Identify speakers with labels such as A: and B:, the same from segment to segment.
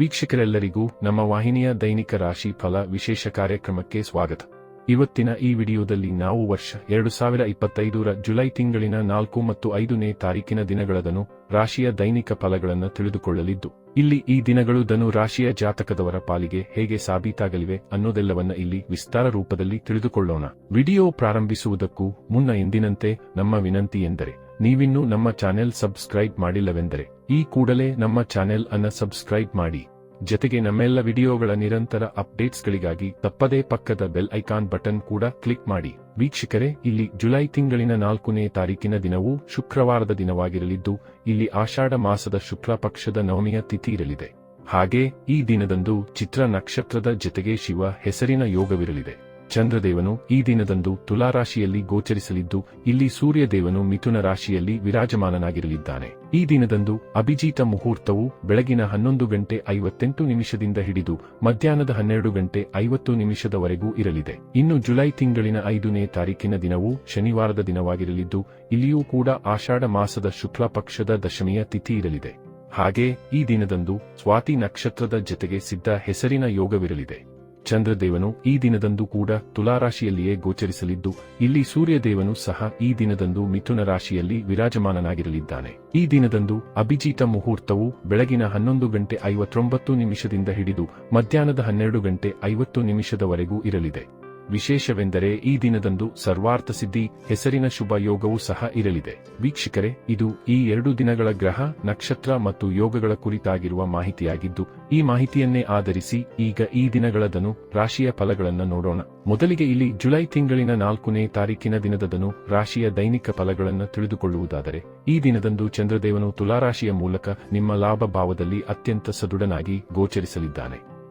A: ವೀಕ್ಷಕರೆಲ್ಲರಿಗೂ ನಮ್ಮ ವಾಹಿನಿಯ ದೈನಿಕ ರಾಶಿ ಫಲ ವಿಶೇಷ ಕಾರ್ಯಕ್ರಮಕ್ಕೆ ಸ್ವಾಗತ. ಇವತ್ತಿನ ಈ ವಿಡಿಯೋದಲ್ಲಿ ನಾವು ವರ್ಷ ಎರಡು ಸಾವಿರ ಇಪ್ಪತ್ತೈದರ ಜುಲೈ ತಿಂಗಳಿನ ನಾಲ್ಕು ಮತ್ತು ಐದನೇ ತಾರೀಕಿನ ದಿನಗಳದನು ರಾಶಿಯ ದೈನಿಕ ಫಲಗಳನ್ನು ತಿಳಿದುಕೊಳ್ಳಲಿದ್ದು, ಇಲ್ಲಿ ಈ ದಿನಗಳು ಧನು ರಾಶಿಯ ಜಾತಕದವರ ಪಾಲಿಗೆ ಹೇಗೆ ಸಾಬೀತಾಗಲಿವೆ ಅನ್ನೋದೆಲ್ಲವನ್ನ ಇಲ್ಲಿ ವಿಸ್ತಾರ ರೂಪದಲ್ಲಿ ತಿಳಿದುಕೊಳ್ಳೋಣ. ವಿಡಿಯೋ ಪ್ರಾರಂಭಿಸುವುದಕ್ಕೂ ಮುನ್ನ ಎಂದಿನಂತೆ ನಮ್ಮ ವಿನಂತಿ ಎಂದರೆ, ನೀವಿನ್ನೂ ನಮ್ಮ ಚಾನೆಲ್ ಸಬ್ಸ್ಕ್ರೈಬ್ ಮಾಡಿಲ್ಲವೆಂದರೆ ಈ ಕೂಡಲೇ ನಮ್ಮ ಚಾನೆಲ್ ಅನ್ನ ಸಬ್ಸ್ಕ್ರೈಬ್ ಮಾಡಿ. ಜತೆಗೆ ನಮ್ಮೆಲ್ಲ ವಿಡಿಯೋಗಳ ನಿರಂತರ ಅಪ್ಡೇಟ್ಸ್ಗಳಿಗಾಗಿ ತಪ್ಪದೇ ಪಕ್ಕದ ಬೆಲ್ ಐಕಾನ್ ಬಟನ್ ಕೂಡ ಕ್ಲಿಕ್ ಮಾಡಿ. ವೀಕ್ಷಕರೇ, ಇಲ್ಲಿ ಜುಲೈ ತಿಂಗಳಿನ ನಾಲ್ಕನೇ ತಾರೀಕಿನ ದಿನವೂ ಶುಕ್ರವಾರದ ದಿನವಾಗಿರಲಿದ್ದು, ಇಲ್ಲಿ ಆಷಾಢ ಮಾಸದ ಶುಕ್ಲ ಪಕ್ಷದ ನವಮಿಯ ತಿಥಿ ಇರಲಿದೆ. ಹಾಗೆ ಈ ದಿನದಂದು ಚಿತ್ರ ನಕ್ಷತ್ರದ ಜತೆಗೆ ಶಿವ ಹೆಸರಿನ ಯೋಗವಿರಲಿದೆ. ಚಂದ್ರದೇವನು ಈ ದಿನದಂದು ತುಲಾರಾಶಿಯಲ್ಲಿ ಗೋಚರಿಸಲಿದ್ದು, ಇಲ್ಲಿ ಸೂರ್ಯದೇವನು ಮಿಥುನ ರಾಶಿಯಲ್ಲಿ ವಿರಾಜಮಾನನಾಗಿರಲಿದ್ದಾನೆ. ಈ ದಿನದಂದು ಅಭಿಜೀತ ಮುಹೂರ್ತವು ಬೆಳಗಿನ ಹನ್ನೊಂದು ಗಂಟೆ ಐವತ್ತೆಂಟು ನಿಮಿಷದಿಂದ ಹಿಡಿದು, ಮಧ್ಯಾಹ್ನದ ಹನ್ನೆರಡು ಗಂಟೆ ಐವತ್ತು ನಿಮಿಷದವರೆಗೂ ಇರಲಿದೆ. ಇನ್ನು ಜುಲೈ ತಿಂಗಳಿನ ಐದನೇ ತಾರೀಕಿನ ದಿನವು ಶನಿವಾರದ ದಿನವಾಗಿರಲಿದ್ದು, ಇಲ್ಲಿಯೂ ಕೂಡ ಆಷಾಢ ಮಾಸದ ಶುಕ್ಲ ಪಕ್ಷದ ದಶಮಿಯ ತಿಥಿ ಇರಲಿದೆ. ಹಾಗೆ ಈ ದಿನದಂದು ಸ್ವಾತಿ ನಕ್ಷತ್ರದ ಜತೆಗೆ ಸಿದ್ಧ ಹೆಸರಿನ ಯೋಗವಿರಲಿದೆ. ಚಂದ್ರದೇವನು ಈ ದಿನದಂದು ಕೂಡ ತುಲಾರಾಶಿಯಲ್ಲಿಯೇ ಗೋಚರಿಸಲಿದ್ದು, ಇಲ್ಲಿ ಸೂರ್ಯದೇವನು ಸಹ ಈ ದಿನದಂದು ಮಿಥುನ ರಾಶಿಯಲ್ಲಿ ವಿರಾಜಮಾನನಾಗಿರಲಿದ್ದಾನೆ. ಈ ದಿನದಂದು ಅಭಿಜೀತ ಮುಹೂರ್ತವು ಬೆಳಗಿನ ಹನ್ನೊಂದು ಗಂಟೆ ಐವತ್ತೊಂಬತ್ತು ನಿಮಿಷದಿಂದ ಹಿಡಿದು ಮಧ್ಯಾಹ್ನದ ಹನ್ನೆರಡು ಗಂಟೆ ಐವತ್ತು ನಿಮಿಷದವರೆಗೂ ಇರಲಿದೆ. ವಿಶೇಷವೆಂದರೆ ಈ ದಿನದಂದು ಸರ್ವಾರ್ಥ ಸಿದ್ಧಿ ಹೆಸರಿನ ಶುಭ ಯೋಗವೂ ಸಹ ಇರಲಿದೆ. ವೀಕ್ಷಕರೇ, ಇದು ಈ ಎರಡು ದಿನಗಳ ಗ್ರಹ, ನಕ್ಷತ್ರ ಮತ್ತು ಯೋಗಗಳ ಕುರಿತಾಗಿರುವ ಮಾಹಿತಿಯಾಗಿದ್ದು, ಈ ಮಾಹಿತಿಯನ್ನೇ ಆಧರಿಸಿ ಈಗ ಈ ದಿನಗಳದನು ರಾಶಿಯ ಫಲಗಳನ್ನು ನೋಡೋಣ. ಮೊದಲಿಗೆ ಇಲ್ಲಿ ಜುಲೈ ತಿಂಗಳಿನ ನಾಲ್ಕನೇ ತಾರೀಕಿನ ದಿನದದನು ರಾಶಿಯ ದೈನಿಕ ಫಲಗಳನ್ನು ತಿಳಿದುಕೊಳ್ಳುವುದಾದರೆ, ಈ ದಿನದಂದು ಚಂದ್ರದೇವನು ತುಲಾರಾಶಿಯ ಮೂಲಕ ನಿಮ್ಮ ಲಾಭ ಭಾವದಲ್ಲಿ ಅತ್ಯಂತ ಸದೃಢನಾಗಿ ಗೋಚರಿಸಲಿದ್ದಾನೆ.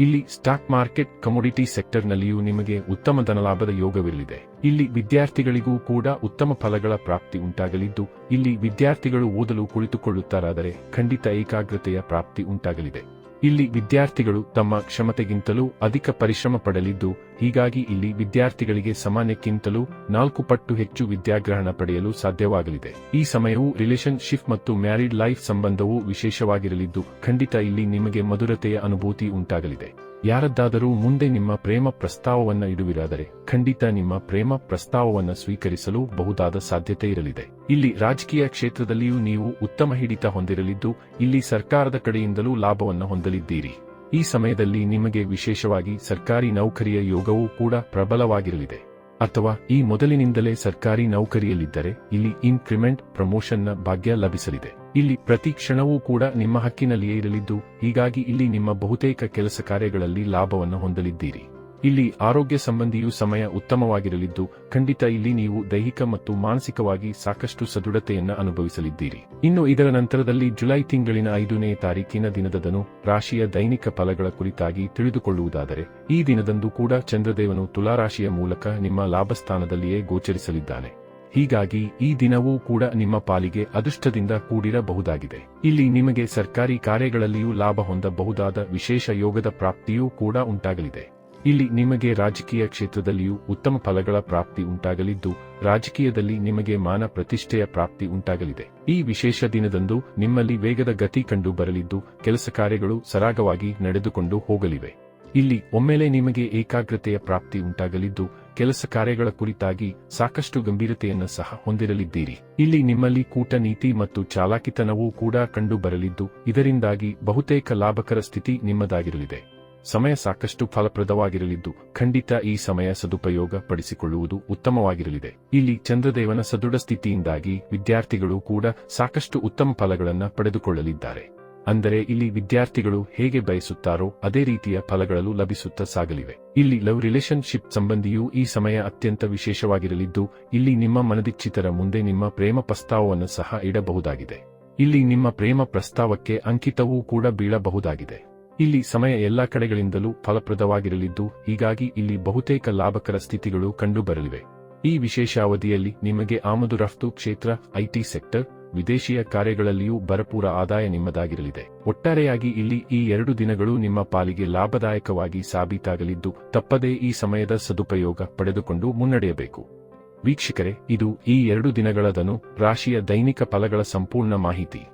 A: ಇಲ್ಲಿ ಸ್ಟಾಕ್ ಮಾರ್ಕೆಟ್ ಕಮೋಡಿಟಿ ಸೆಕ್ಟರ್ನಲ್ಲಿಯೂ ನಿಮಗೆ ಉತ್ತಮ ಧನಲಾಭದ ಯೋಗವಿರಲಿದೆ. ಇಲ್ಲಿ ವಿದ್ಯಾರ್ಥಿಗಳಿಗೂ ಕೂಡ ಉತ್ತಮ ಫಲಗಳ ಪ್ರಾಪ್ತಿ ಉಂಟಾಗಲಿದ್ದು, ಇಲ್ಲಿ ವಿದ್ಯಾರ್ಥಿಗಳು ಓದಲು ಕುಳಿತುಕೊಳ್ಳುತ್ತಾರಾದರೆ ಖಂಡಿತ ಏಕಾಗ್ರತೆಯ ಪ್ರಾಪ್ತಿ ಉಂಟಾಗಲಿದೆ. ಇಲ್ಲಿ ವಿದ್ಯಾರ್ಥಿಗಳು ತಮ್ಮ ಕ್ಷಮತೆಗಿಂತಲೂ ಅಧಿಕ ಪರಿಶ್ರಮ ಪಡಲಿದ್ದು, ಹೀಗಾಗಿ ಇಲ್ಲಿ ವಿದ್ಯಾರ್ಥಿಗಳಿಗೆ ಸಮಾನಕ್ಕಿಂತಲೂ ನಾಲ್ಕು ಪಟ್ಟು ಹೆಚ್ಚು ವಿದ್ಯಾಗ್ರಹಣ ಪಡೆಯಲು ಸಾಧ್ಯವಾಗಲಿದೆ. ಈ ಸಮಯವು ರಿಲೇಶನ್ಶಿಪ್ ಮತ್ತು ಮ್ಯಾರಿಡ್ ಲೈಫ್ ಸಂಬಂಧವು ವಿಶೇಷವಾಗಿರಲಿದ್ದು, ಖಂಡಿತ ಇಲ್ಲಿ ನಿಮಗೆ ಮಧುರತೆಯ ಅನುಭೂತಿ ಉಂಟಾಗಲಿದೆ. ಯಾರದ್ದಾದರೂ ಮುಂದೆ ನಿಮ್ಮ ಪ್ರೇಮ ಪ್ರಸ್ತಾವವನ್ನ ಇಡುವಿರಾದರೆ, ಖಂಡಿತ ನಿಮ್ಮ ಪ್ರೇಮ ಪ್ರಸ್ತಾವವನ್ನ ಸ್ವೀಕರಿಸಲು ಬಹುದಾದ ಸಾಧ್ಯತೆ ಇರಲಿದೆ. ಇಲ್ಲಿ ರಾಜಕೀಯ ಕ್ಷೇತ್ರದಲ್ಲಿಯೂ ನೀವು ಉತ್ತಮ ಹಿಡಿತ ಹೊಂದಿರಲಿದ್ದು, ಇಲ್ಲಿ ಸರ್ಕಾರದ ಕಡೆಯಿಂದಲೂ ಲಾಭವನ್ನು ಹೊಂದಲಿದ್ದೀರಿ. ಈ ಸಮಯದಲ್ಲಿ ನಿಮಗೆ ವಿಶೇಷವಾಗಿ ಸರ್ಕಾರಿ ನೌಕರಿಯ ಯೋಗವೂ ಕೂಡ ಪ್ರಬಲವಾಗಿರಲಿದೆ. ಅಥವಾ ಈ ಮೊದಲಿನಿಂದಲೇ ಸರ್ಕಾರಿ ನೌಕರಿಯಲ್ಲಿದ್ದರೆ ಇಲ್ಲಿ ಇನ್ಕ್ರಿಮೆಂಟ್ ಪ್ರಮೋಷನ್ನ ಭಾಗ್ಯ ಲಭಿಸಲಿದೆ. ಇಲ್ಲಿ ಪ್ರತಿ ಕ್ಷಣವೂ ಕೂಡ ನಿಮ್ಮ ಹಕ್ಕಿನಲ್ಲಿಯೇ ಇರಲಿದ್ದು, ಹೀಗಾಗಿ ಇಲ್ಲಿ ನಿಮ್ಮ ಬಹುತೇಕ ಕೆಲಸ ಕಾರ್ಯಗಳಲ್ಲಿ ಲಾಭವನ್ನು ಹೊಂದಲಿದ್ದೀರಿ. ಇಲ್ಲಿ ಆರೋಗ್ಯ ಸಂಬಂಧಿಯು ಸಮಯ ಉತ್ತಮವಾಗಿರಲಿದ್ದು, ಖಂಡಿತ ಇಲ್ಲಿ ನೀವು ದೈಹಿಕ ಮತ್ತು ಮಾನಸಿಕವಾಗಿ ಸಾಕಷ್ಟು ಸದೃಢತೆಯನ್ನ ಅನುಭವಿಸಲಿದ್ದೀರಿ. ಇನ್ನು ಇದರ ನಂತರದಲ್ಲಿ ಜುಲೈ ತಿಂಗಳಿನ ಐದನೇ ತಾರೀಕಿನ ದಿನದದನು ರಾಶಿಯ ದೈನಿಕ ಫಲಗಳ ಕುರಿತಾಗಿ ತಿಳಿದುಕೊಳ್ಳುವುದಾದರೆ, ಈ ದಿನದಂದು ಕೂಡ ಚಂದ್ರದೇವನು ತುಲಾರಾಶಿಯ ಮೂಲಕ ನಿಮ್ಮ ಲಾಭಸ್ಥಾನದಲ್ಲಿಯೇ ಗೋಚರಿಸಲಿದ್ದಾನೆ. ಹೀಗಾಗಿ ಈ ದಿನವೂ ಕೂಡ ನಿಮ್ಮ ಪಾಲಿಗೆ ಅದೃಷ್ಟದಿಂದ ಕೂಡಿರಬಹುದಾಗಿದೆ. ಇಲ್ಲಿ ನಿಮಗೆ ಸರ್ಕಾರಿ ಕಾರ್ಯಗಳಲ್ಲಿಯೂ ಲಾಭ ಹೊಂದಬಹುದಾದ ವಿಶೇಷ ಯೋಗದ ಪ್ರಾಪ್ತಿಯೂ ಕೂಡ ಉಂಟಾಗಲಿದೆ. ಇಲ್ಲಿ ನಿಮಗೆ ರಾಜಕೀಯ ಕ್ಷೇತ್ರದಲ್ಲಿಯೂ ಉತ್ತಮ ಫಲಗಳ ಪ್ರಾಪ್ತಿ ಉಂಟಾಗಲಿದ್ದು, ರಾಜಕೀಯದಲ್ಲಿ ನಿಮಗೆ ಮಾನ ಪ್ರತಿಷ್ಠೆಯ ಪ್ರಾಪ್ತಿ ಉಂಟಾಗಲಿದೆ. ಈ ವಿಶೇಷ ದಿನದಂದು ನಿಮ್ಮಲ್ಲಿ ವೇಗದ ಗತಿ ಕಂಡು ಬರಲಿದ್ದು, ಕೆಲಸ ಕಾರ್ಯಗಳು ಸರಾಗವಾಗಿ ನಡೆದುಕೊಂಡು ಹೋಗಲಿವೆ. ಇಲ್ಲಿ ಒಮ್ಮೆಲೆ ನಿಮಗೆ ಏಕಾಗ್ರತೆಯ ಪ್ರಾಪ್ತಿ ಉಂಟಾಗಲಿದ್ದು, ಕೆಲಸ ಕಾರ್ಯಗಳ ಕುರಿತಾಗಿ ಸಾಕಷ್ಟು ಗಂಭೀರತೆಯನ್ನು ಸಹ ಹೊಂದಿರಲಿದ್ದೀರಿ. ಇಲ್ಲಿ ನಿಮ್ಮಲ್ಲಿ ಕೂಟನೀತಿ ಮತ್ತು ಚಾಲಾಕಿತನವೂ ಕೂಡ ಕಂಡು ಬರಲಿದ್ದು, ಇದರಿಂದಾಗಿ ಬಹುತೇಕ ಲಾಭಕರ ಸ್ಥಿತಿ ನಿಮ್ಮದಾಗಿರಲಿದೆ. ಸಮಯ ಸಾಕಷ್ಟು ಫಲಪ್ರದವಾಗಿರಲಿದ್ದು, ಖಂಡಿತ ಈ ಸಮಯ ಸದುಪಯೋಗ ಪಡಿಸಿಕೊಳ್ಳುವುದು ಉತ್ತಮವಾಗಿರಲಿದೆ. ಇಲ್ಲಿ ಚಂದ್ರದೇವನ ಸದೃಢ ಸ್ಥಿತಿಯಿಂದಾಗಿ ವಿದ್ಯಾರ್ಥಿಗಳು ಕೂಡ ಸಾಕಷ್ಟು ಉತ್ತಮ ಫಲಗಳನ್ನು ಪಡೆದುಕೊಳ್ಳಲಿದ್ದಾರೆ. ಅಂದರೆ ಇಲ್ಲಿ ವಿದ್ಯಾರ್ಥಿಗಳು ಹೇಗೆ ಬಯಸುತ್ತಾರೋ ಅದೇ ರೀತಿಯ ಫಲಗಳು ಲಭಿಸುತ್ತಾ ಸಾಗಲಿವೆ. ಇಲ್ಲಿ ಲವ್ ರಿಲೇಶನ್ಶಿಪ್ ಸಂಬಂಧಿಯೂ ಈ ಸಮಯ ಅತ್ಯಂತ ವಿಶೇಷವಾಗಿರಲಿದ್ದು, ಇಲ್ಲಿ ನಿಮ್ಮ ಮನದಿಚ್ಛಿತರ ಮುಂದೆ ನಿಮ್ಮ ಪ್ರೇಮ ಪ್ರಸ್ತಾವವನ್ನು ಸಹ ಇಡಬಹುದಾಗಿದೆ. ಇಲ್ಲಿ ನಿಮ್ಮ ಪ್ರೇಮ ಪ್ರಸ್ತಾವಕ್ಕೆ ಅಂಕಿತವೂ ಕೂಡ ಬೀಳಬಹುದಾಗಿದೆ. ಇಲ್ಲಿ ಸಮಯ ಎಲ್ಲಾ ಕಡೆಗಳಿಂದಲೂ ಫಲಪ್ರದವಾಗಿರಲಿದ್ದು, ಹೀಗಾಗಿ ಇಲ್ಲಿ ಬಹುತೇಕ ಲಾಭಕರ ಸ್ಥಿತಿಗಳು ಕಂಡುಬರಲಿವೆ. ಈ ವಿಶೇಷ ಅವಧಿಯಲ್ಲಿ ನಿಮಗೆ ಆಮದು ರಫ್ತು ಕ್ಷೇತ್ರ, ಐಟಿ ಸೆಕ್ಟರ್, ವಿದೇಶೀಯ ಕಾರ್ಯಗಳಲ್ಲಿಯೂ ಭರಪೂರ ಆದಾಯ ನಿಮ್ಮದಾಗಿರಲಿದೆ. ಒಟ್ಟಾರೆಯಾಗಿ ಇಲ್ಲಿ ಈ ಎರಡು ದಿನಗಳು ನಿಮ್ಮ ಪಾಲಿಗೆ ಲಾಭದಾಯಕವಾಗಿ ಸಾಬೀತಾಗಲಿದ್ದು, ತಪ್ಪದೇ ಈ ಸಮಯದ ಸದುಪಯೋಗ ಪಡೆದುಕೊಂಡು ಮುನ್ನಡೆಯಬೇಕು. ವೀಕ್ಷಕರೇ, ಇದು ಈ ಎರಡು ದಿನಗಳದನು ರಾಶಿಯ ದೈನಿಕ ಫಲಗಳ ಸಂಪೂರ್ಣ ಮಾಹಿತಿ.